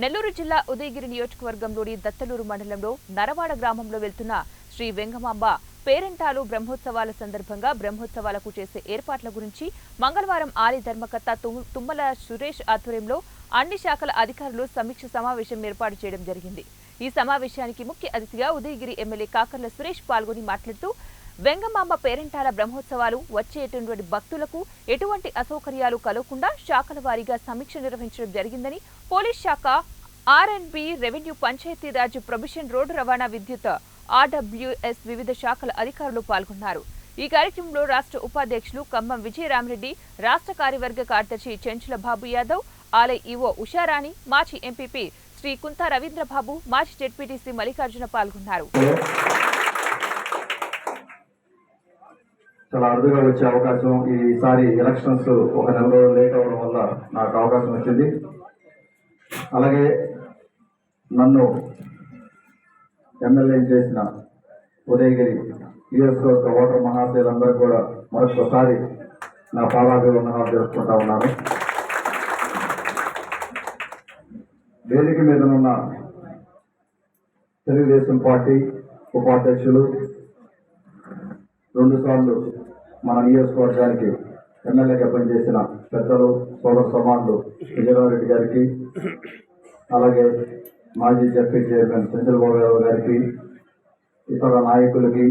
నెల్లూరు జిల్లా ఉదయగిరి నియోజకవర్గంలోని దత్తలూరు మండలంలో నరవాడ గ్రామంలో వెళ్తున్న శ్రీ వెంగమాంబ పేరెంటాలు బ్రహ్మోత్సవాల సందర్భంగా బ్రహ్మోత్సవాలకు చేసే ఏర్పాట్ల గురించి మంగళవారం ఆలయ ధర్మకర్త తుమ్మల సురేష్ ఆధ్వర్యంలో అన్ని శాఖల అధికారులు సమీక్ష సమావేశం ఏర్పాటు చేయడం జరిగింది. ఈ సమావేశానికి ముఖ్య అతిథిగా ఉదయగిరి ఎమ్మెల్యే కాకర్ల సురేష్ పాల్గొని మాట్లాడుతూ వెంగమాంబ పేరెంటాల బ్రహ్మోత్సవాలు వచ్చేటువంటి భక్తులకు ఎటువంటి అసౌకర్యాలు కలగకుండా శాఖల వారీగా సమీక్ష నిర్వహించడం జరిగిందని పోలీస్ శాఖ R N B revenue Panchayati Raj prohibition road రవాణా విద్యుత్ ఆర్డబ్ల్యూఎస్ వివిధ శాఖల అధికారులు పాల్గొన్నారు. ఈ కార్యక్రమంలో రాష్ట్ర ఉపాధ్యక్షులు ఖమ్మం విజయరామరెడ్డి రాష్ట్ర కార్యవర్గ కార్యదర్శి చెంచుల బాబు యాదవ్ ఆలయ ఈవో ఉషారాణి మాజీ ఎంపీపీ శ్రీ కుంతా రవీంద్రబాబు మాజీ జెడ్పీటీసీ మల్లికార్జున పాల్గొన్నారు. చాలా అరుదుగా వచ్చే అవకాశం ఈసారి ఎలక్షన్స్ ఒక నెల రోజులు లేట్ అవ్వడం వల్ల నాకు అవకాశం వచ్చింది. అలాగే నన్ను ఎమ్మెల్యే చేసిన ఉదయగిరి నియోజకవర్గ ఓటర్ మహాశయులందరూ కూడా మరొకసారి నా పాదాభివందనాలు జరుపుకుంటా ఉన్నాను. వేదిక మీదనున్న తెలుగుదేశం పార్టీ ఉపాధ్యక్షులు రెండుసార్లు మన నియోజకవర్గానికి ఎమ్మెల్యేగా పనిచేసిన పెద్దలు సోదర సమానులు విజయరామరెడ్డి గారికి అలాగే మాజీ జడ్పీ చైర్మన్ చంద్రబాబు బాబు గారికి ఇతర నాయకులకి